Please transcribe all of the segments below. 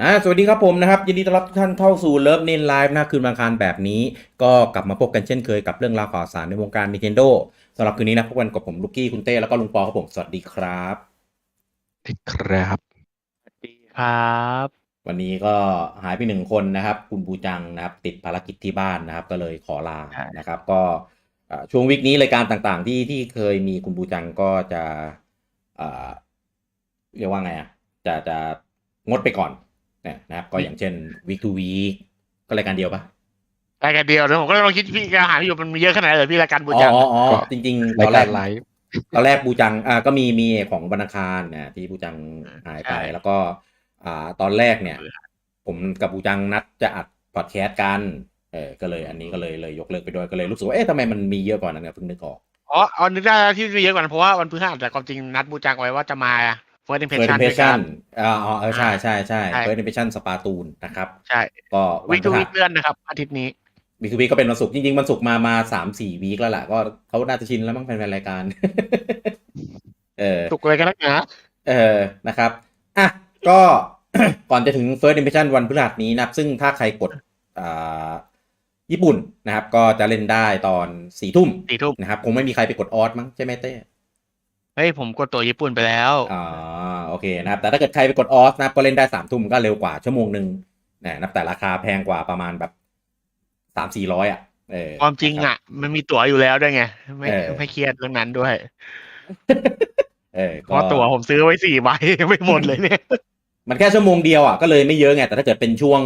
อ่าสวัสดีครับผมนะครับ ยินดีต้อนรับทุกท่านเข้าสู่เลิฟเนนไลฟ์นะคืนวันอังคารแบบนี้ ก็กลับมาพบกันเช่นเคยกับเรื่องราวข่าวสารในวงการ Nintendo สำหรับคืนนี้นะพบกันกับผมลูกกี้คุณเต้แล้วก็ลุงปอครับผมสวัสดีครับติดครับดีครับ วันนี้ก็หายไปหนึ่งคนนะครับ คุณบูจังนะครับ ติดภารกิจที่บ้านนะครับ ก็เลยขอลานะครับ ก็อ่าช่วงวิกนี้รายการต่างๆ ที่ที่เคยมีคุณบูจังก็จะอ่าเรียกว่าไงอะจะจะงดไปก่อนเนี่ยนะครับ ก็อย่างเช่น week to week ก็รายการเดียวปะรายการเดียวแล้วผมก็ลองคิดพี่อาหารที่อยู่มันมีเยอะขนาดไหนเลยพี่รายการบูอ๋อจังอ๋ออ๋อจริงๆตราอยนแรการกไลฟ์ตอนแรกบูจังอ่าก็มีมีของบรรณาคารนะที่บูจังหายไปใช่แล้วก็ อ่าตอนแรกเนี่ย ผมกับบูจังนัดจะอัดพอดแคสต์กันเออก็เลยอันนี้ก็เลยเลยยกเลิกไปด้วยก็เลยรู้สึกว่าเอ๊ะทำไมมันมีเยอะกว่านั้นเนี่ยเพิ่งนึกออกอ๋อเอานึกได้แล้วที่มีเยอะกว่านั้นเพราะว่าวันพฤหัสแต่ความจริงนัดบูจังไว้ว่าจะมา เฟิร์สอิมเพรส First ชั่นด้วยกั Impression นอ่าอ๋อเออใช่ใช่ใช่ ใช่ First Impression สปาตูนนะครับ ใช่ก็วัวินกพทูฤวิหักสเลื่อนนะครับ อาทิตย์นี้ วีควีก็เป็นวันศุกร์จริงๆวันศุกร์มามาสามสี่วีคแล้วแหละก็เขาน่าจะชินแล้วมั้งแฟนๆรายการ เออ ถูกเลยกันแล้วนะเออ นะครับ อะ ก็ ก่อนจะถึง First Impression วันพฤหัสนี้นะครับ ซึ่งถ้าใครกดอ่าญี่ปุ่นนะครับ ก็จะเล่นได้ตอนสี่ทุ่มสี่ทุ่มนะครับ คงไม่มีใครไปกดออสมั้งใช่ไหมเต้ เฮ้ยผมกดตัวญี่ปุ่นไปแล้วอ่าโอเคนะครับ แต่ถ้าเกิดใครไปกดออสนะครับก็เล่นได้สามทุ่มก็เร็วกว่าชั่วโมงหนึ่งนะนับแต่ราคาแพงกว่าประมาณแบบสามสี่ร้อยอะเออความจริงอะ มันมีตั๋วอยู่แล้วด้วยไง ไม่เออไม่เครียดเรื่องนั้นด้วยเออเพก็ราะตั๋วผมซื้อไว้สี่ใบไม่หมดเลยเนี่ย มันแค่ชั่วโมงเดียวอะก็เลยไม่เยอะไงแต่ถ้าเกิดเป็นช่วง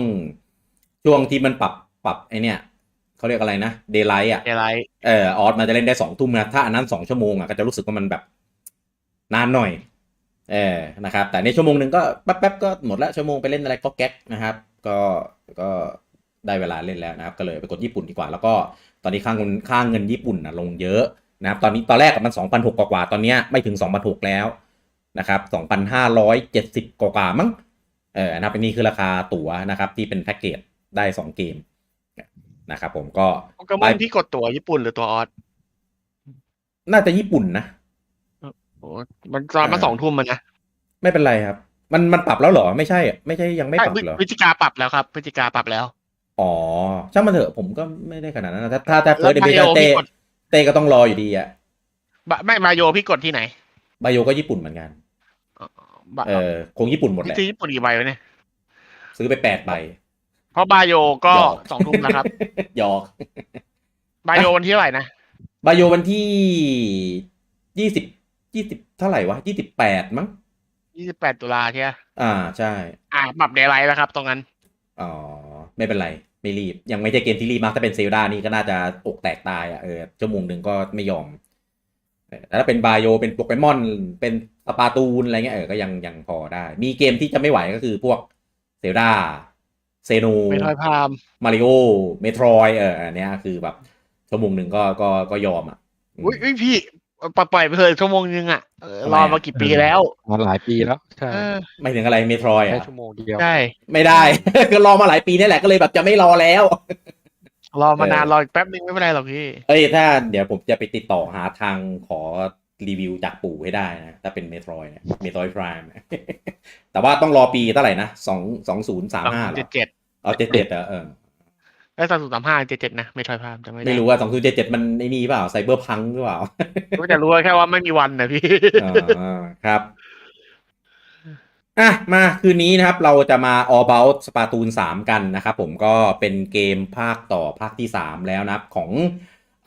ช่วงที่มันปรับปรับไอเนี่ยเขาเรียกอะไรนะเดย์ไลท์อะอะไรเออออสมันจะเล่นได้สองทุ่มนะถ้าอันนั้นสองชั่วโมงอะก็จะรู้สึกว่ามันแบบ นานหน่อยเออนะครับ แต่ในชั่วโมงหนึ่งก็แป๊บๆก็หมดละชั่วโมงไปเล่นอะไรก็แก๊กนะครับ ก็ก็ได้เวลาเล่นแล้วนะครับ ก็เลยไปกดญี่ปุ่นดีกว่า แล้วก็ตอนนี้ค่าเงินค่าเงินญี่ปุ่นนะลงเยอะนะครับ ตอนนี้ตอนแรกกับมันสองพันหกกว่าๆตอนเนี้ยไม่ถึงสองพันหกแล้วนะครับสองพันห้าร้อยเจ็ดสิบกว่าๆมั้ง เออนะครับอันนี้คือราคาตั๋วนะครับ ที่เป็นแพ็กเกจได้สองเกมนะครับผมก็โปเกมอนพี่กดตั๋วญี่ปุ่นหรือตัวออสน่าจะญี่ปุ่นนะโอ้ มันตอนมาอ่าสองทุ่มมันนะไม่เป็นไรครับ มันมันปรับแล้วเหรอ ไม่ใช่อะไม่ใช่ยังไม่ปรับใช่เหรอพฤศจิกาปรับแล้วครับพฤศจิกาปรับแล้ว อ๋อช่างมันเถอะผมก็ไม่ได้ขนาดนั้นนะถ้าถ้าถ้าเฟิร์สเดแล้วบิ Mario เต้พี่กดเต้ก็ต้องรออยู่ดีอะบะไม่มาโยพี่กดที่ไหนไบโอก็ญี่ปุ่นเหมือนกันบะเออคงญี่ปุ่นหมดแหพี่ละซื้อญี่ปุ่นกี่ใบวะเนี่ยซื้อไปแปดใบเพราะบาโยก็หยอกสองทุ่มนะครับหยอกบาโยวันที่เท่าไหร่นะไบโอวันที่ยี่สิบ ยี่สิบเท่าไหร่วะยี่สิบแปดมั้งยี่สิบแปดตุลาใช่ไหมอ่าใช่ อ่าปรับเดย์ไลท์แล้วครับ ตรงนั้น อ๋อ ไม่เป็นไร ไม่รีบ ยังไม่ใช่เกมที่รีบมากถ้าเป็นเซลดานี่ก็น่าจะอกแตกตายอะเออชั่วโมงหนึ่งก็ไม่ยอมเออแต่ถ้าเป็นบาโยเป็นโปเกมอน เป็นสปาตูนอะไรเงี้ยเออก็ยังยังพอได้ มีเกมที่จะไม่ไหวก็คือพวกเซลดาเซโนไม่ทอยพามมาริโอเมโทรยเอออันเนี้ยคือแบบชั่วโมงหนึ่งก็ก็ก็ยอมอะอืมอุ้ยอุ้ยพี่ ปล่อยปล่อยไปเลยชั่วโมงนึงอะเออทำไมรออะมากี่ปีแล้วมาหลายปีแล้วใช่เออไม่ถึงอะไรเมโทรยแค่อะชั่วโมงเดียวใช่ไม่ได้ ก็รอมาหลายปีนี่แหละก็เลยแบบจะไม่รอแล้ว รอมานานเออรออีกแป๊บนึงไม่เป็นไรหรอกพี่เอ้ยถ้าเดี๋ยวผมจะไปติดต่อหาทางขอรีวิวจากปู่ให้ได้นะ ถ้าเป็นเมโทรยเนี่ยเมโทรยพรามแต่ว่าต้องรอปีเท่าไหร่นะสองสองศูนย์สามห้าเหรเจ็อดเจ็ดเอาเจ็ดเจ็ดเออ ไอ้สามศูนย์สามห้าเจ็ดเจ็ดนะไม่ทอยพามจะไม่ได้ไม่รู้ว่าสองศูนย์เจ็ดเจ็ดมันไอ้นี่เปล่าไซเบอร์พังหรือเปล่ารู้แต่รู้แค่ว่าไม่มีวันนะพี่อ่าครับอะมาคืนนี้นะครับเราจะมา All About Splatoon 3กันนะครับผมก็เป็นเกมภาคต่อภาคที่ 3 แล้วนะครับของ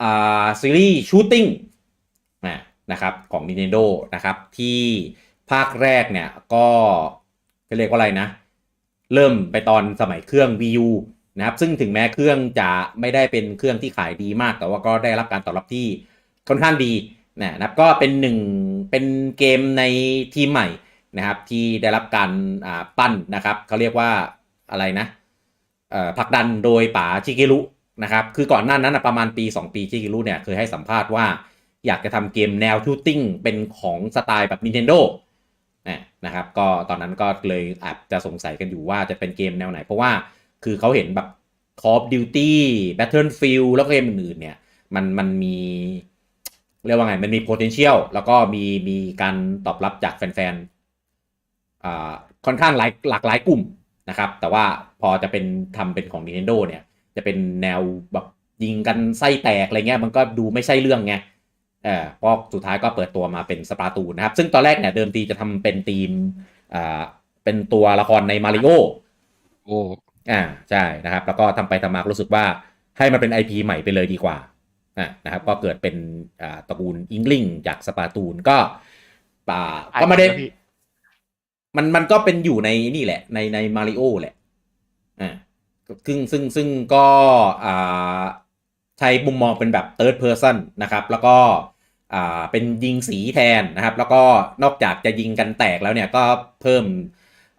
อ่าซีรีส์ Shooting นะนะครับของ Nintendo นะครับที่ภาคแรกเนี่ยก็จะเรียกว่าอะไรนะ เริ่มไปตอนสมัยเครื่อง Wii U นะครับซึ่งถึงแม้เครื่องจะไม่ได้เป็นเครื่องที่ขายดีมาก แต่ว่าก็ได้รับการตอบรับที่ค่อนข้างดีนะครับก็เป็นหนึ่งเป็นเกมในทีมใหม่นะครับที่ได้รับการปั้นนะครับเขาเรียกว่าอะไรนะผลักดันโดยป๋าชิเกรุนะครับคือก่อนหน้านั้นประมาณปี 2 ปีชิเกรุเนี่ยเคยให้สัมภาษณ์ว่าอยากจะทำเกมแนวชูตติ้งเป็นของสไตล์แบบ Nintendo นะครับก็ตอนนั้นก็เลยอาจจะสงสัยกันอยู่ว่าจะเป็นเกมแนวไหน เพราะว่า คือเขาเห็นแบบ Call of Duty Battlefield แล้วก็เกมอื่นๆเนี่ย มันมันมีเรียกว่าไง มันมี potential แล้วก็มีมีการตอบรับจากแฟนๆอ่าค่อนข้างหลายหลากหลายกลุ่มนะครับ แต่ว่าพอจะเป็นทำเป็นของ Nintendo เนี่ย จะเป็นแนวแบบยิงกันไส้แตกอะไรเงี้ย มันก็ดูไม่ใช่เรื่องไงเออเพราะสุดท้ายก็เปิดตัวมาเป็นสปาตูนนะครับ ซึ่งตอนแรกเนี่ยเดิมทีจะทำเป็นทีมอ่าเป็นตัวละครในมาริโอโอ้ อ่าใช่นะครับ แล้วก็ทำไปทำมาก็รู้สึกว่าให้มันเป็น IP ใหม่ไปเลยดีกว่าอ่านะครับก็เกิดเป็นอ่าตระกูลอิงลิงจากสปาตูนก็ป่าก็ไม่ได้อะพี่มันมันก็เป็นอยู่ในนี่แหละ ในในมาริโอแหละอ่าซึ่งซึ่งซึ่งก็อ่าใช้มุมมองเป็นแบบ third person นะครับ แล้วก็อ่าเป็นยิงสีแทนนะครับ แล้วก็นอกจากจะยิงกันแตกแล้วเนี่ยก็เพิ่ม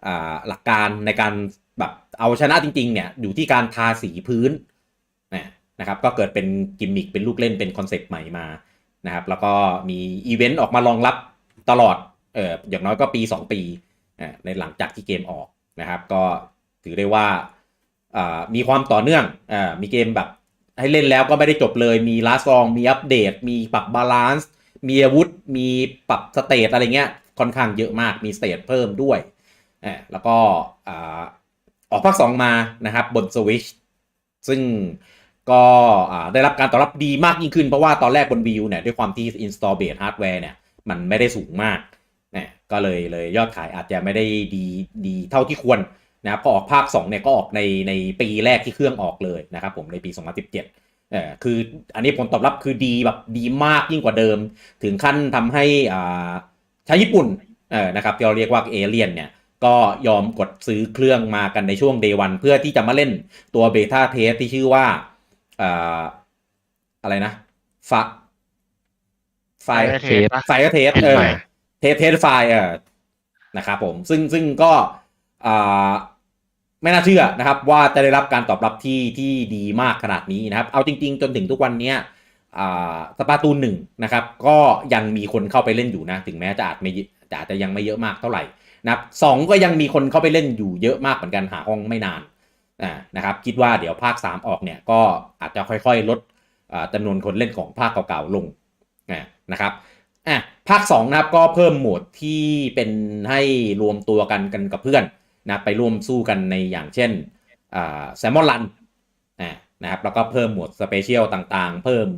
อ่าหลักการในการแบบ เอาชนะจริงๆเนี่ยอยู่ที่การทาสีพื้นนะนะครับก็เกิดเป็นกิมมิคเป็นลูกเล่นเป็นคอนเซปต์ใหม่มานะครับแล้วก็มีอีเวนต์ออกมารองรับตลอดเอออย่างน้อยก็ปี 2 ปีอ่าในหลังจากที่เกมออกนะครับ ก็ถือได้ว่าอ่ามีความต่อเนื่องอ่ามีเกมแบบให้เล่นแล้วก็ไม่ได้จบเลย มีลาซอง มีอัปเดต มีปรับบาลานซ์ มีอาวุธ มีปรับสเตตอะไรเงี้ย ค่อนข้างเยอะมาก มีสเตตเพิ่มด้วยอ่าแล้วก็ ออกภาค 2 มานะครับบน Switch ซึ่งก็ได้รับการตอบรับดีมากยิ่งขึ้น เพราะว่าตอนแรกบน Wii U เนี่ยด้วยความที่ install base hardware เนี่ยมันไม่ได้สูงมากเนี่ยก็เลยเลยยอดขายอาจจะไม่ได้ดีดีเท่าที่ควรนะครับพอออกภาค2เนี่ยก็ออกในในปีแรกที่เครื่องออกเลยนะครับผมในปี 2017เออคืออันนี้ผลตอบรับคือดีแบบดีมากยิ่งกว่าเดิม ถึงขั้นทำให้อ่าชาวญี่ปุ่นเออนะครับที่เราเรียกว่าเอเลียนเนี่ย ก็ยอมกดซื้อเครื่องมากันในช่วง day one เพื่อที่จะมาเล่นตัวเบต้าเทสที่ชื่อว่าอ่าอะไรนะฟะไฟเทสปะไฟเทสเออไฟเทสเทสไฟล์เออนะครับผมซึ่งซึ่งก็อ่าไม่น่าเชื่อนะครับ ว่าจะได้รับการตอบรับที่ที่ดีมากขนาดนี้นะครับ เอาจริง ๆ จนถึงทุกวันเนี้ยอ่าสปาตูนหนึ่งนะครับ ก็ยังมีคนเข้าไปเล่นอยู่นะ ถึงแม้จะอาจไม่จะอาจจะยังไม่เยอะมากเท่าไหร่ นะครับสองก็ยังมีคนเข้าไปเล่นอยู่เยอะมากเหมือนกันหาห้องไม่นานนะครับคิดว่าเดี๋ยวภาค 3 ออกเนี่ยก็อาจจะค่อยๆ ลดจำนวนคนเล่นของภาคเก่าๆลงนะครับอะภาค2นะครับก็เพิ่มโหมดที่เป็นให้รวมตัวกันกันกับเพื่อนนะไปร่วมสู้กันในอย่างเช่นแซมมอนรันนะครับแล้วก็เพิ่มโหมดสเปเชียลต่างๆ เพิ่ม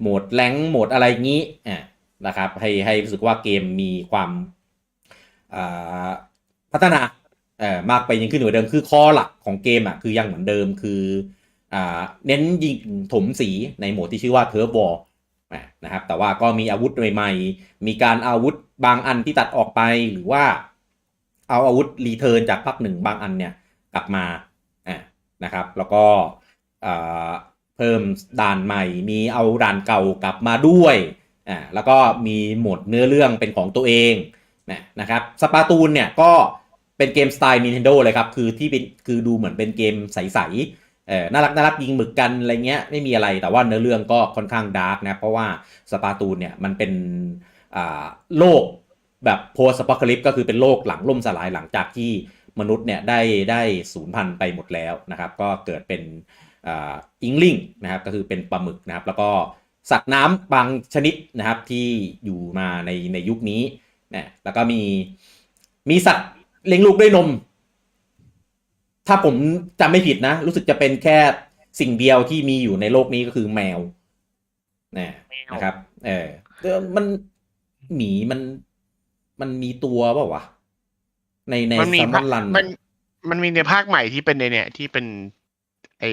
โหมดแรงโหมดอะไรงี้นะครับให้ให้รู้สึกว่าเกมมีความ พัฒนาเอ่อมากไปยิ่งขึ้นกว่าเดิมคือคอหลักของเกมอะคือยังเหมือนเดิมคืออ่าเน้นยิงถมสีในโหมดที่ชื่อว่าเทอร์บอลอะนะครับแต่ว่าก็มีอาวุธใหม่ ๆ มีการอาวุธบางอันที่ตัดออกไปหรือว่าเอาอาวุธรีเทิร์นจากภาคหนึ่งบางอันเนี่ยกลับมาอะนะครับ แล้วก็เพิ่มด่านใหม่ มีเอาด่านเก่ากลับมาด้วยอ่าแล้วก็มีโหมดเนื้อเรื่องเป็นของตัวเอง นะนะครับสปาตูนเนี่ยก็เป็นเกมสไตล์ Nintendo เลยครับ คือที่เป็นคือดูเหมือนเป็นเกมใสๆเออน่ารักน่ารักยิงหมึกกันอะไรเงี้ยไม่มีอะไรแต่ว่าเนื้อเรื่องก็ค่อนข้างดาร์กนะ เพราะว่าสปาตูนเนี่ยมันเป็นอ่าโลกแบบโพสปอคลิปก็คือเป็นโลกหลังล่มสลายหลังจากที่มนุษย์เนี่ยได้ได้สูญพันธุ์ไปหมดแล้วนะครับ ก็เกิดเป็นอ,อิงลิงนะครับก็คือเป็นปลาหมึกนะครับ แล้วก็สัตว์น้ำบางชนิดนะครับที่อยู่มาในในยุคนี้ นะแล้วก็มีมีสัตว์เลี้ยงลูกด้วยนม ถ้าผมจำไม่ผิดนะ รู้สึกจะเป็นแค่สิ่งเดียวที่มีอยู่ในโลกนี้ก็คือแมวนะแมวนะครับเออเออมันหมีมันมันมีตัวเปล่าวะในในมันมีซัมมภาอคนรันมันมันมีในภาคใหม่ที่เป็นในเนี่ย ที่เป็น ไอ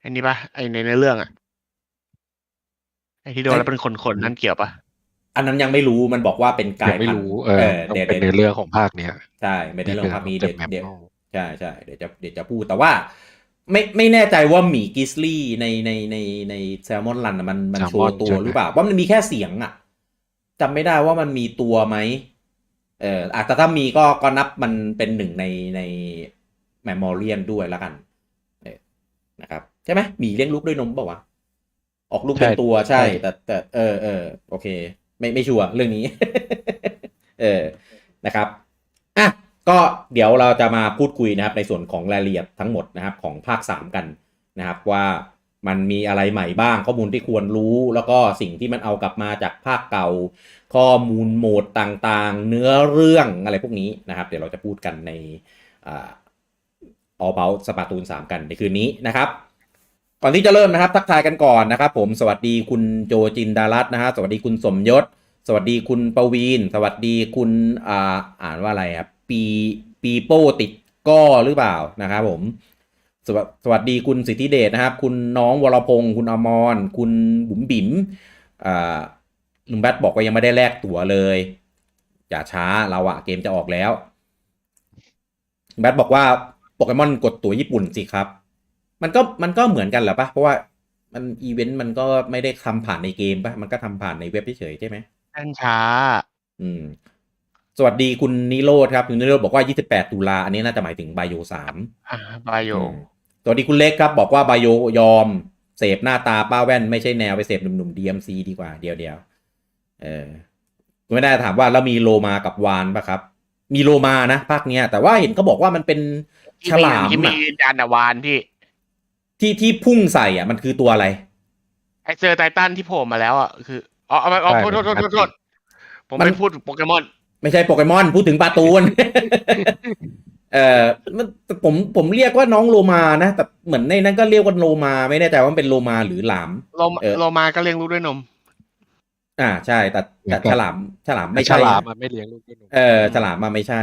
ไอันนี้ปะไอในในเรื่องอะไอที่โดนแล้วเป็นคนๆนั่นเกี่ยวปะ อันนั้นยังไม่รู้มันบอกว่าเป็นกายัยงไม่พันรู้ธุ์เออต้องเดี๋ยวเป็นในเดี๋ยวเรื่องของภาคเนี้ยใช่เป็นในเรื่องภาคนี้เดเดี๋ยวแมปเดี๋ยวใช่ใช่เดี๋ยวจะเดี๋ยวจะพูดแต่ว่า ไม่ไม่แน่ใจว่าหมีกิสลี่ในในในในแซลมอนรันมันมันโชว์ตัวหรือเปล่าว่ามันมีแค่เสียงอะจำไม่ได้ว่ามันมีตัวไหมเอออาจจะถ้ามีก็ก็นับมันเป็นหนึ่งในในแมมโมเรียนด้วยแล้วกันเออนะครับใช่ไหมหมีเลี้ยงลูกด้วยนมเปล่าวะออกลูกเป็นใช่ตัวใช่ใช่ แต่แต่เออเออโอเค ไม่ไม่ชัวร์เรื่องนี้ เออนะครับอะก็เดี๋ยวเราจะมาพูดคุยนะครับ ในส่วนของรายละเอียดทั้งหมดนะครับ ของภาค 3 กันนะครับ ว่ามันมีอะไรใหม่บ้าง ข้อมูลที่ควรรู้ แล้วก็สิ่งที่มันเอากลับมาจากภาคเก่า ข้อมูลโหมดต่างๆ เนื้อเรื่องอะไรพวกนี้นะครับ เดี๋ยวเราจะพูดกันในอ่า All About สปาตูน3 กันในคืนนี้นะครับ ก่อนที่จะเริ่มนะครับทักทายกันก่อนนะครับผมสวัสดีคุณโจจินดารัตนะฮะสวัสดีคุณสมยศ สวัสดีคุณปวีน สวัสดีคุณอ่าอ่านว่าอะไรครับปีปีโป้ติดก้อหรือเปล่านะครับผมสวสวัสดีคุณสิทธิเดชนะครับ คุณน้องวรพงศ์คุณอมรคุณบุ๋มบิ๋มอ่าลุงแบทบอกว่ายังไม่ได้แลกตั๋วเลยอย่าช้าเราอะเกมจะออกแล้วแบทบอกว่าโปเกมอนกดตั๋วญี่ปุ่นสิครับ มันก็มันก็เหมือนกันเหรอปะเพราะว่ามันอีเวนต์มันก็ไม่ได้ทำผ่านในเกมปะมันก็ทำผ่านในเว็บเฉยๆใช่ไหมอันช้า อืม สวัสดีคุณนิโรธครับ คุณนิโรธบอกว่า 28 ตุลาอันนี้น่าจะหมายถึงไบโอสามอ่าบายโยสวัสดีคุณเล็กครับบอกว่าไบโอยอม เสพหน้าตาป้าแว่นไม่ใช่แนวไปเสพหนุ่มๆ DMC ดีกว่าเดียวเดียวๆเออไม่ได้ถามว่าแล้วมีโลมากับวานปะครับ มีโลมานะภาคเนี้ย แต่ว่าเห็นเขาบอกว่ามันเป็นฉลามที่มีอะจานดาวานที่ ที่ที่พุ่งใส่อะมันคือตัวอะไร ไอเจอไททันที่โผล่มาแล้วอะคืออ๋อเอาเอาใช่โทษโทษโทษมันโทษโทษผมมันไม่พูดถึงโปเกมอน ไม่ใช่โปเกมอนพูดถึงปลาตูนเออมันผมผมเรียกว่าน้องโลมานะแต่เหมือนในนั้นก็เรียกว่าโลมาไม่แน่ใจว่ามันเป็นโลมาหรือหลามโลมาเออโลมาก็เลี้ยงลูกด้วยนม อ่าใช่แต่แต่ฉลามฉลามไม่ฉใช่ลามนะมันไม่เลี้ยงลูกด้วยนมเออฉลามมาไม่ใช่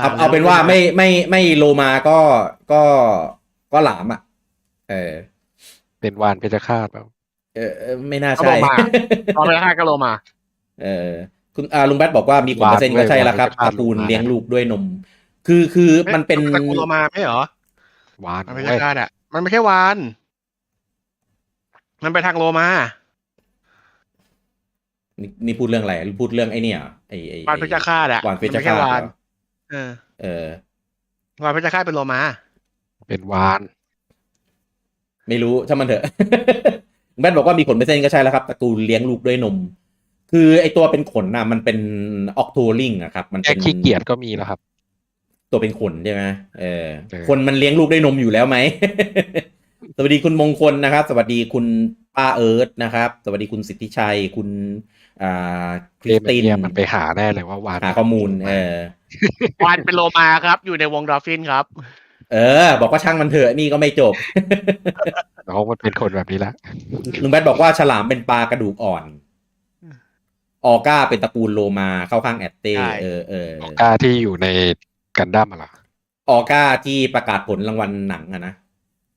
เอาเอาเป็นว่าไม่ไม่ไม่โลมาก็ก็ก็หลามอะ เออ เป็นวานเพชรฆาตเปล่าเออไม่น่าก็โลใช่ มาตอนแรกก็โลมา เออคุณอาลุงแบทบอกว่ามีขนเปอร์เซ็นต์ก็ใช่แล้วครับตระกูลเลี้ยงลูกด้วยนม คือคือมันเป็นตระกูลโลมาไม่เหรอวานมันไม่เว้ใช่ยคาดอะ มันไม่ใช่วาน มันไปทางโลมานี่นี่พูดเรื่องอะไร พูดเรื่องไอ้เนี่ยไอ้ไอ้วานเพชรฆาตอะ วานเพชรมันไม่ฆาตวานเหรอ เออ เออวานเพชรฆาตเป็นโลมา เป็นวาน ไม่รู้ช่างมันเถอะแบทบอกว่ามีขนเปอร์เซ็นต์ก็ใช่แล้วครับตระกูลเลี้ยงลูกด้วยนม คือไอตัวเป็นขนน่ะ มันเป็นออกโทลิงอะครับ มันแค่เป็นขี้เกียจก็มีแล้วครับ ตัวเป็นขนใช่ไหมเออเออ คนมันเลี้ยงลูกด้วยนมอยู่แล้วไหมสวัสดีคุณมงคลนะครับ สวัสดีคุณป้าเอิร์ธนะครับ สวัสดีคุณสิทธิชัย คุณ อ่าคเกริสมตินเนี่ยมันไปหาได้เลยว่าวานหาข้อมูล เออ วานเป็นโลมาครับ อยู่ในวงดอฟฟินครับ เออ บอกว่าช่างมันเถอะนี่ก็ไม่จบน้องมันเป็นคนแบบนี้แหละลุงแบทบอกว่าฉลามเป็นปลากระดูกอ่อน ออก้าเป็นตระกูลโลมาเข้าข้างแอตเต้ใช่เออเออกล้าที่อยู่ในกันดั้มอะเหรอออก้าที่ประกาศผลรางวัลหนังอะนะ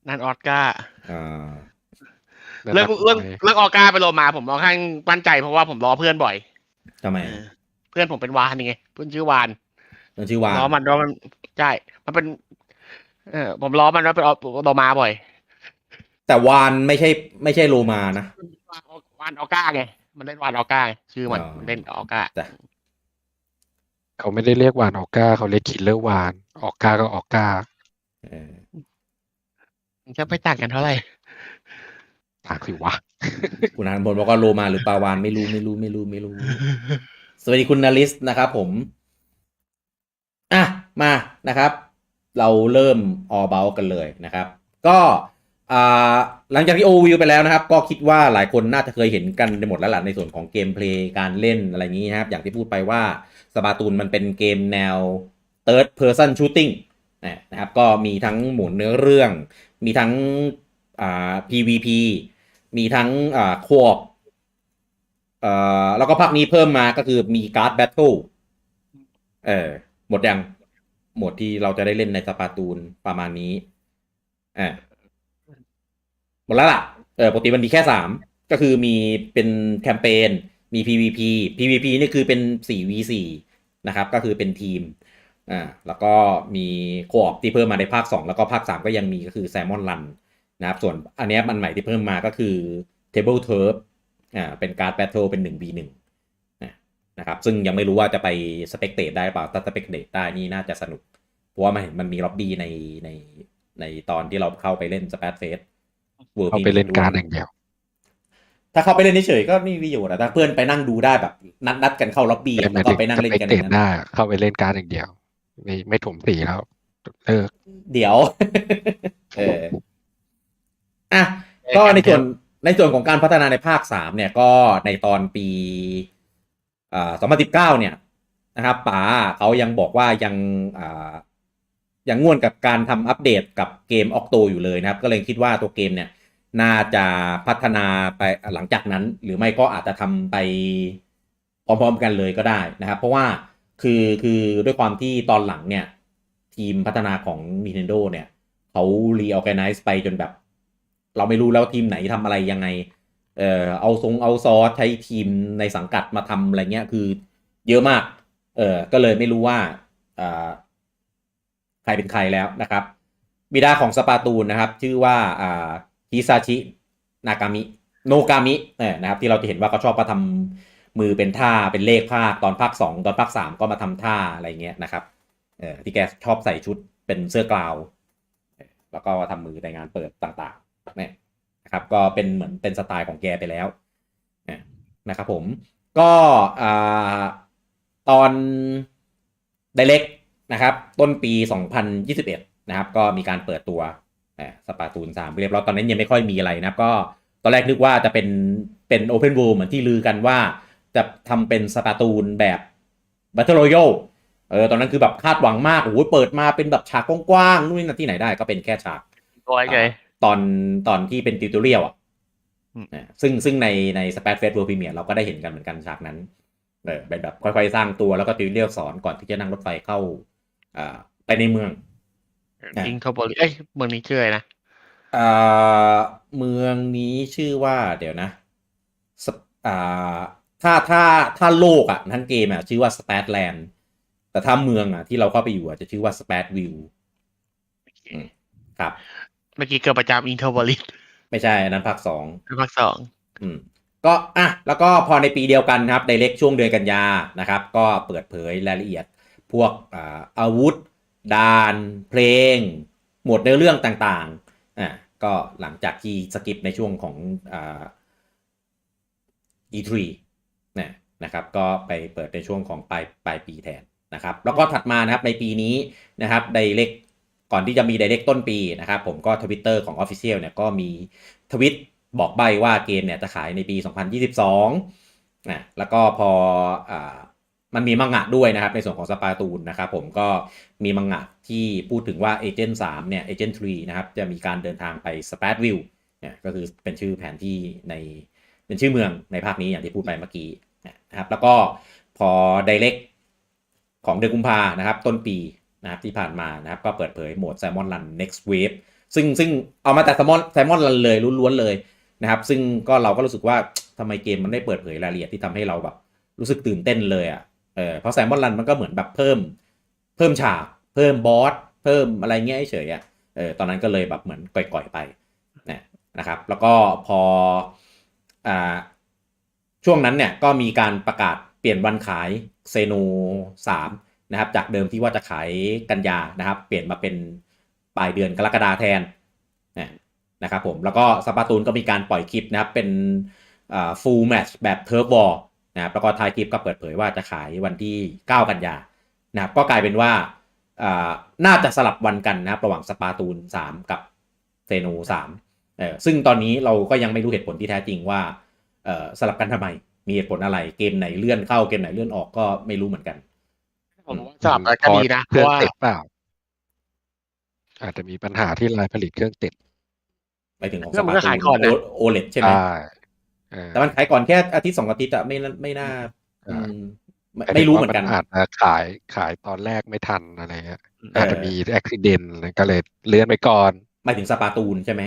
นั่นออสการ์อ่านั่นเรื่องน่ะเรื่องเรื่องออสการ์เป็นโลมาผมค่อนข้างมั่นใจเพราะว่าผมรอเพื่อนบ่อยทำไมเออเพื่อนผมเป็นวานนี่ไงเพื่อนชื่อวาน มันชื่อว่าล้อมันล้อมันใช่มันเป็น เออผมล้อมันว่าเป็นออโลมาบ่อย แต่วานไม่ใช่ ไม่ใช่โลมานะวานออก้าไงมันเล่นวานออก้าไงชื่อมันอ๋อเล่นออก้าจ้ะเขาไม่ได้เรียกวานออกก้าเขาเรียกคิลเลอร์วานออกก้าก็ออกก้าเออมันจะไม่ต่างกันเท่าไหร่ต่างสิวะคุณอานบนบอกว่าโลมาหรือปลาวานไม่รู้ไม่รู้ไม่รู้ไม่รู้ สวัสดีคุณนาริสนะครับผมอะ มานะครับ เราเริ่มออเบลกันเลยนะครับ ก็หลังจากที่โอวิวไปแล้วนะครับ ก็คิดว่าหลายคนน่าจะเคยเห็นกันไปหมดแล้วล่ะในส่วนของเกมเพลย์การเล่นอะไรอย่างนี้นะครับ อย่างที่พูดไปว่าสปาตูนมันเป็นเกมแนว third person shooting นะครับก็มีทั้งหมุนเนื้อเรื่อง มีทั้ง PVP มีทั้งควบแล้วก็ภาคนี้เพิ่มมาก็คือมีการ์ดแบทเทิลเออหมดยัง หมดที่เราจะได้เล่นในสปาตูนประมาณนี้อ่าหมดแล้วล่ะเออปกติมันมีแค่สามก็คือมีเป็นแคมเปญมี PVP PVP นี่คือเป็น 4v4 นะครับ ก็คือเป็นทีมอ่าแล้วก็มีโคออปที่เพิ่มมาในภาค 2 แล้วก็ภาค 3 ก็ยังมีก็คือแซมมอนรันนะครับส่วนอันนี้มันใหม่ที่เพิ่มมาก็คือ Table Turf อ่าเป็นการ์ดแบทเทิลเป็น 1v1 นะนะครับซึ่งยังไม่รู้ว่าจะไปสเปกเต e ได้เปล่าถ้าสเปกเต e ได้นี่น่าจะสนุก เพราะว่ามันเห็นมันมีล็อบบี้ในในในตอนที่เราเข้าไปเล่นสเปซเฟสเอาไปเล่นการดอย่างเดียว ถ้าเข้าไปเล่นเฉยๆก็ไม่มีประโยชน์อะถ้าเพื่อนไปนั่งดูได้แบบ นัดนัดกันเข้าล็อบบี้ไม่แล้วก็ไปนั่งเล่นกันเตอย่างนั้นหน้าเข้าไปเล่นการดอย่างเดียวไม่ไม่ถมสีแล้วเลิกเดี๋ยว เอออะก็ในส่วนในส่วนของการพัฒนาในภาคสามเนี่ยก็ในตอนปี อ่า2019เนี่ยนะครับป๋าเขายังบอกว่ายังอ่ายังง่วนกับการทำอัปเดตกับเกมออกโตอยู่เลยนะครับ ก็เลยคิดว่าตัวเกมเนี่ยน่าจะพัฒนาไปหลังจากนั้น หรือไม่ก็อาจจะทำไปพร้อมๆกันเลยก็ได้นะครับ เพราะว่าคือคือด้วยความที่ตอนหลังเนี่ย ทีมพัฒนาของ Nintendo เนี่ยเขา reorganize ไปจนแบบ เราไม่รู้แล้วทีมไหนทำอะไรยังไง เอ่อเอาทรงเอาซอสใช้ทีมในสังกัดมาทำอะไรเงี้ยคือเยอะมาก เออก็เลยไม่รู้ว่าอ่าใครเป็นใครแล้วนะครับ บิดาของสปาตูนนะครับ ชื่อว่าอ่าฮิซาชินากามิโนกามิเออนะครับที่เราจะเห็นว่าเขาชอบมาทำมือเป็นท่าเป็นเลขภาคตอนภาคสองตอนภาคสามก็มาทำท่าอะไรเงี้ยนะครับเออที่แกชอบใส่ชุดเป็นเสื้อกลาว แล้วก็ทำมือในงานเปิดต่างๆเนี่ย นะครับ ก็เป็นเหมือนเป็นสไตล์ของแกไปแล้วนะครับผมก็อตอนไดเล็กนะครับ ต้นปี 2021 นะครับ ก็มีการเปิดตัวสปาตูน3เรียบร้อยตอนนั้นยังไม่ค่อยมีอะไรนะครับ ก็ตอนแรกนึกว่าจะเป็นเป็นโอเพน o r l d เหมือนที่ลือกันว่า จะทำเป็นสปาตูนแบบ Battle Royale เออตอนนั้นคือแบบคาดหวังมากโอ้โหเปิดมาเป็นแบบฉากกว้างๆนู่นนี่นั่นที่ไหนได้ก็เป็นแค่ฉากตัวไง ตอนตอนที่เป็นติวตอเรียลอะอืมอ่าซึ่งซึ่งในในสเปซเฟสเวิร์พรีเมียเราก็ได้เห็นกันเหมือนกันฉากนั้นเออเป็นแบบค่อยๆสร้างตัวแล้วก็ติวตอเรียลสอนก่อนที่จะนั่งรถไฟเข้าอ่าไปในเมืองอะอิงโทบริเอ้ยเมืองนี้ชื่ออะไรนะอ่าเมืองนี้ชื่อว่าเดี๋ยวนะสปอ่าถ้าถ้าถ้าโลกอะทั้งเกมอะชื่อว่าสเปซแลนด์แต่ถ้าเมืองอะที่เราเข้าไปอยู่อะจะชื่อว่าสเปซวิวครับ เมื่อกี้เกิดประจำอิงโทบริไม่ใช่อันนั้นภาคสองภาคสองอืมก็อะแล้วก็พอในปีเดียวกันครับไดเล็กช่วงเดือนกันยานะครับ ก็เปิดเผยรายละเอียด พวกอ่าอาวุธดาน เพลง หมวดเนื้อเรื่องต่างๆอะก็หลังจากที่สกิปในช่วงของอ่า E3 นะนะครับก็ไปเปิดในช่วงของปลายปลายปีแทนนะครับ แล้วก็ถัดมานะครับในปีนี้นะครับไดเล็ก ก่อนที่จะมีไดเล็กต้นปีนะครับผมก็ทวิตเตอร์ของ Official เนี่ยก็มีทวิตบอกใบว่าเกมเนี่ยจะขายในปี 2022นะแล้วก็พออมันมีมังงะด้วยนะครับ ในส่วนของสปาตูนนะครับผมก็มีมังงะที่พูดถึงว่าเอเจนต์3เนี่ยเอเจนต์3นะครับจะมีการเดินทางไปสเปซวิวเนี่ยก็คือเป็นชื่อแผนที่ในเป็นชื่อเมืองในภาคนี้อย่างที่พูดไปเมื่อกี้นะครับแล้วก็พอไดเ c กของเดือนกุมภานะครับ ต้นปี นะครับที่ผ่านมานะครับก็เปิดเผยโหมด Salmon Run Next Wave ซึ่งซึ่งเอามาแต่ Salmon Salmon Run เลยล้วนๆเลยนะครับ ซึ่งก็เราก็รู้สึกว่าทำไมเกมมันได้เปิดเผยรายละเอียดที่ทำให้เราแบบ รู้สึกตื่นเต้นเลยอะเออเพราะ Salmon Run มันก็เหมือนแบบเพิ่ม เพิ่มฉาก เพิ่มบอสเพิ่มอะไรเงี้ยเฉยๆอะเออตอนนั้นก็เลยแบบเหมือนก่อยๆไปนะนะครับ แล้วก็พออ่าช่วงนั้นเนี่ยก็มีการประกาศเปลี่ยนวันขายเซโน3 นะครับ จากเดิมที่ว่าจะขายกันยานะครับ เปลี่ยนมาเป็นปลายเดือนกรกฎาแทนนะครับผมแล้วก็สปาตูนก็มีการปล่อยคลิปนะครับ เป็นฟูลแมช์แบบเทิร์ฟวอลนะครับแล้วก็ท้ายคลิปก็เปิดเผยว่าจะขายวันที่ 9 กันยานะครับก็กลายเป็นว่าน่าจะสลับวันกันนะครับระหว่างสปาตูน 3 กับเซโน3เออซึ่งตอนนี้เราก็ยังไม่รู้เหตุผลที่แท้จริงว่าสลับกันทำไม มีเหตุผลอะไรเกมไหนเลื่อนเข้าเกมไหนเลื่อนออกก็ไม่รู้เหมือนกัน ผมว่าสลับแล้วก็ดีนะ เพเครื่อราะงว่าติดเปล่า อาจจะมีปัญหาที่ลายผลิตเครื่องติดไปถึงของเรื่สองมัปานก็ตูขายนก่อนนะโอเลใช่ไหมใช่เออแต่มันขายก่อนแค่อาทิตย์สองอาทิตย์อะไม่น่าไม่น่าเอออืมไม่หายถึงไม่รู้ว่าเหมือนกันอาจจะขายขายตอนแรกไม่ทันอะไรเงี้ยอาจจะมีอุบิเหตุก็เลยเลื่อนไปก่อนหมายถึงสปาตูนใช่ไหม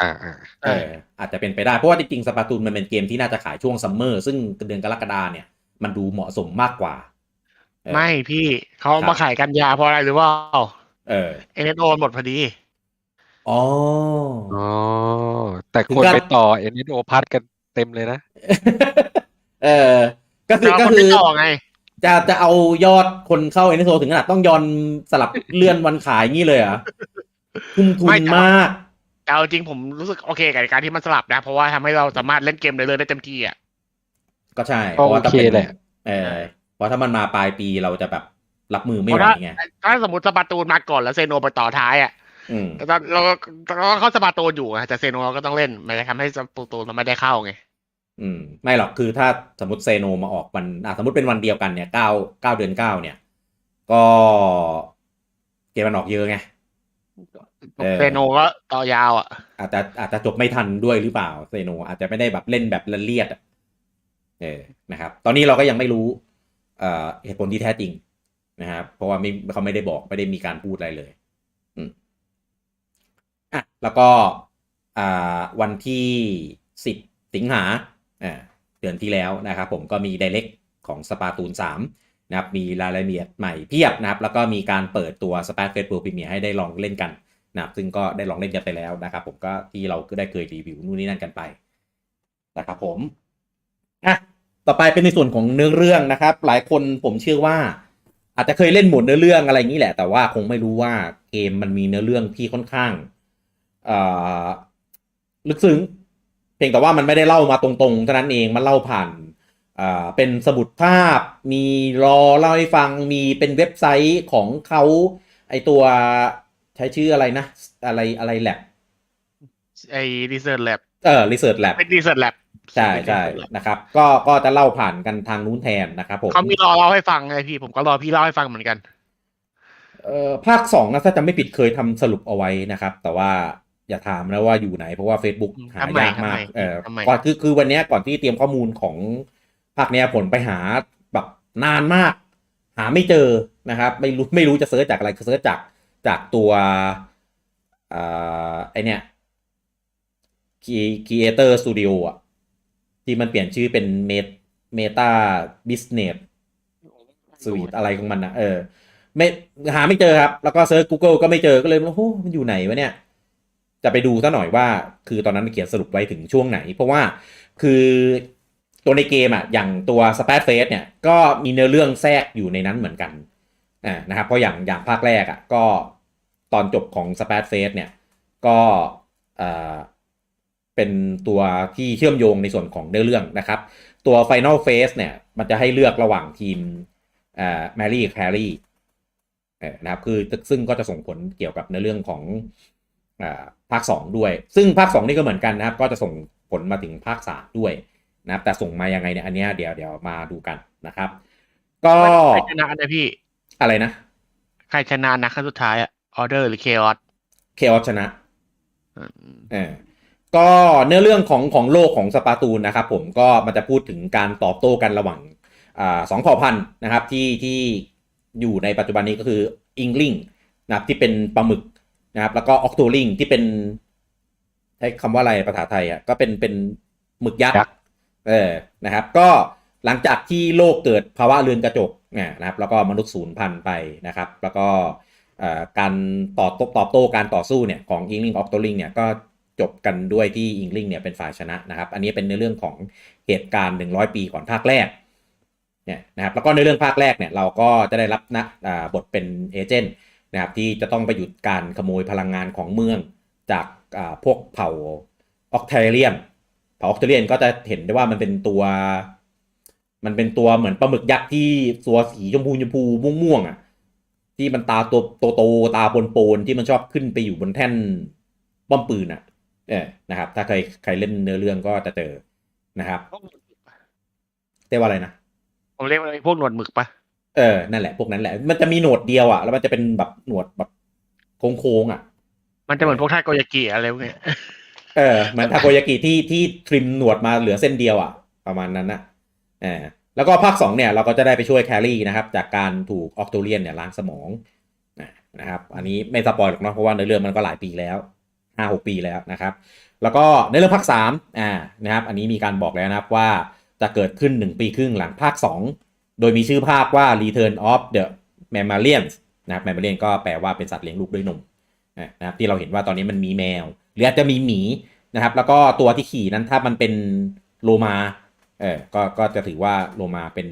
อ่าอ่าเอออาจจะเป็นไปได้ เพราะว่าจริงๆสปาตูนมันเป็นเกมที่น่าจะขายช่วงซัมเมอร์ซึ่งเดือนกรกฎาเนี่ย มันดูเหมาะสมมากกว่าเออ ไม่พี่เขาครับมาขายกันยาเพราะอะไรหรือว่าเออเอ็นเอโอหมดพอดีอ๋ออ๋อแต่ถึงคนกับไปต่อ NSO พัดกันเต็มเลยนะ เออ ก็คือเราก็คนคืไม่อต่อไง จะจะเอายอดคนเข้าเอ็นโซถึงขนาดต้องยอนสลับเลื่อนวันขายงี้เลยเหรอะทุ่มทุไม่นแต่มากแต่เอาจริงผมรู้สึกโอเคกับการที่มันสลับนะ เพราะว่าทำให้เราสามารถเล่นเกมเลยเลยๆได้เต็มที่อะก็ใช่ก็เพราะว่าถ้าโอเคเป็นแหละเออ เพราะถ้ามันมาปลายปีเราจะแบบรับมือไม่เพไหวราะถ้าไงถ้าสมมติสปาตูนมาก่อนแล้วเซโนไปต่อท้ายอะอืมเราเราเราก็เข้าสปาตูนอยู่อะแต่เซโนเราก็ต้องเล่นมันจะทำให้สปาตูนมันไม่ได้เข้าไงอืมไม่หรอกคือถ้าสมมติเซโนมาออกวันอะสมมติเป็นวันเดียวกันเนี่ยเก้าเก้าเดือนเก้าเนี่ย ก็เกมมันออกเยอะไงเออเซโนก็ต่อยาวอะ อาจจะอาจจะจบไม่ทันด้วยหรือเปล่าเซโนอาจจะไม่ได้แบบเล่นแบบละเลียดอะเออนะครับ ตอนนี้เราก็ยังไม่รู้ เหตุผลที่แท้จริงนะครับเพราะว่าไม่เขาไม่ได้บอกไม่ได้มีการพูดอะไรเลยอืมอะแล้วก็วันที่สิบสิงหาเดือนที่แล้วนะครับผมก็มี d ดเ e c กของสปาตูน3นะครับมีรายละเอียดใหม่เพียบนะครับ แล้วก็มีการเปิดตัวสปาเฟสเ r ิ r พ Premier ให้ได้ลองเล่นกันนะครับซึ่งก็ได้ลองเล่นกันไปแล้วนะครับ ผมก็ที่เราก็ได้เคยรีวิวนู่นนี่นั่นกันไปนะครับผมอะ ต่อไปเป็นในส่วนของเนื้อเรื่องนะครับ หลายคนผมเชื่อว่า อาจจะเคยเล่นหมดเนื้อเรื่องอะไรอย่างนี้แหละ แต่ว่าคงไม่รู้ว่าเกมมันมีเนื้อเรื่องที่ค่อนข้างเอ่อลึกซึ้ง เพียงแต่ว่ามันไม่ได้เล่ามาตรงๆเท่านั้นเองมันเล่าผ่านอ่าเป็นสมุดภาพ มีรอเล่าให้ฟังมีเป็นเว็บไซต์ของเขาไอตัวใช้ชื่ออะไรนะ อะไรอะไรแลบไอ้รีเสิร์ชแลบเออ research lab เป็นรีเสิร์ชแลบ ใช่ใช่นะครับ ก็ก็จะเล่าผ่านกันทางนู้นแทนนะครับผมเขามีรอเล่าให้ฟังไงพี่ ผมก็รอพี่เล่าให้ฟังเหมือนกัน เอ่อภาคสองนะถ้าจำไม่ผิดเคยทำสรุปเอาไว้นะครับ แต่ว่าอย่าถามนะว่าอยู่ไหนเพราะว่า Facebook อืมหาทำไมยากมากทำไมเออทำไมก่อนคือคือวันเนี้ยก่อนที่เตรียมข้อมูลของภาคเนี้ยผลไปหาแบบนานมาก หาไม่เจอนะครับ ไม่รู้ไม่รู้จะเซิร์ชจากอะไรเซิร์ชจากจากตัวอ่าไอเนี้ย Creator Studio อะ ที่มันเปลี่ยนชื่อเป็น Meta Business สวีทอะไรของมันนะเออ ไม่หาไม่เจอครับ แล้วก็เซิร์ช Google ก็ไม่เจอก็เลยโอ้โหมันอยู่ไหนวะเนี่ย จะไปดูซะหน่อยว่า คือตอนนั้นมันเขียนสรุปไว้ถึงช่วงไหน เพราะว่าคือตัวในเกมอะอย่างตัว s p a c e Face เนี่ยก็มีเนื้อเรื่องแทรกอยู่ในนั้นเหมือนกันอ่านะครับเพราะอย่างอย่างภาคแรกอะก็ตอนจบของ s p a c e Face เนี่ย ก็อ่า เป็นตัวที่เชื่อมโยงในส่วนของเนื้อเรื่องนะครับ ตัว Final Phase เนี่ย มันจะให้เลือกระหว่างทีมอ่าแมรี่แครีนะครับคือซึ่งก็จะส่งผลเกี่ยวกับในเรื่องของอ่าภาค 2 ด้วย ซึ่งภาค 2 นี่ก็เหมือนกันนะครับ ก็จะส่งผลมาถึงภาค 3 ด้วยนะครับ แต่ส่งมายังไงเนี่ยอันเนี้ยเดี๋ยวเดี๋ยวมาดูกันนะครับ ก็ใครชนะนะพี่ อะไรนะ ใครชนะนะขั้นสุดท้ายอะออเดอร์หรือเคออสเคออชนะเออ ก็เนื้อเรื่องของของโลกของสปาตูนนะครับผมก็มันจะพูดถึงการตอบโต้กันระหว่างอ่าสองเผ่าพันธุ์นะครับที่ที่อยู่ในปัจจุบันนี้ก็คืออิงลิงนะครับที่เป็นปลาหมึกนะครับแล้วก็ออกโตลิงที่เป็นใช้คำว่าอะไรภาษาไทยอะก็เป็นเป็นหมึกยักยัษ์กษ์เออนะครับ ก็หลังจากที่โลกเกิดภาวะเรือนกระจกเนี่ยนะครับ แล้วก็มนุษย์สูญพันธุ์ไปนะครับ แล้วก็เอ่อการตอบโต้ตอบโต้การต่อสู้เนี่ยของอิงลิงออกโตลิงเนี่ยก็ จบกันด้วยที่อิงลิงเนี่ยเป็นฝ่ายชนะนะครับ อันนี้เป็นในเรื่องของเหตุการณ์ 100 ปีก่อนภาคแรกเนี่ยนะครับแล้วก็ในเรื่องภาคแรกเนี่ยเราก็จะได้รับนะบทเป็นเอเจนต์นะครับที่จะต้องไปหยุดการขโมยพลังงานของเมืองจากพวกเผ่าออกเทเรียนเผ่าออกเทเรียนก็จะเห็นได้ว่ามันเป็นตัว มันเป็นตัวเหมือนปลาหมึกยักษ์ที่ตัวสีชมพูชมพูม่วงๆอะที่มันตาตัวโตๆตาปนๆที่มันชอบขึ้นไปอยู่บนแท่นป้อมปืนอะ เออนะครับ ถ้าใครใครเล่นเนื้อเรื่องก็จะเจอนะครับเรียกว่าอะไรนะผมเรียกว่าไอ้พวกหนวดหมึกปะเออนั่นแหละพวกนั้นแหละ มันจะมีหนวดเดียวอะแล้วมันจะเป็นแบบหนวดแบบโค้งๆอะ มันจะเหมือนพวกท่าโกยากิอะไรพวกเนี้ยเออเหมือนทาโกยากิที่ที่ทริมหนวดมาเหลือเส้นเดียวอะ ประมาณนั้นนะเออแล้วก็ภาคสองเนี่ยเราก็จะได้ไปช่วยแครี่นะครับ จากการถูกออกโตเลียนเนี่ยล้างสมองนะนะครับ อันนี้ไม่สปอยหรอกเนาะเพราะว่าในเรื่องมันก็หลายปีแล้ว ห้าหกปีแล้วนะครับ แล้วก็ในเรื่องภาคสามอ่านะครับอันนี้มีการบอกแล้วนะครับว่าจะเกิดขึ้นหนึ่งปีครึ่งหลังภาคสองโดยมีชื่อภาคว่า Return of the Mammalians นะครับ Mammalian ก็แปลว่าเป็นสัตว์เลี้ยงลูกด้วยนมนะครับที่เราเห็นว่าตอนนี้มันมีแมว หรืออาจจะมีหมีนะครับ แล้วก็ตัวที่ขี่นั้นถ้ามันเป็นโลมาเออก็ก็จะถือว่าโลมาเป็น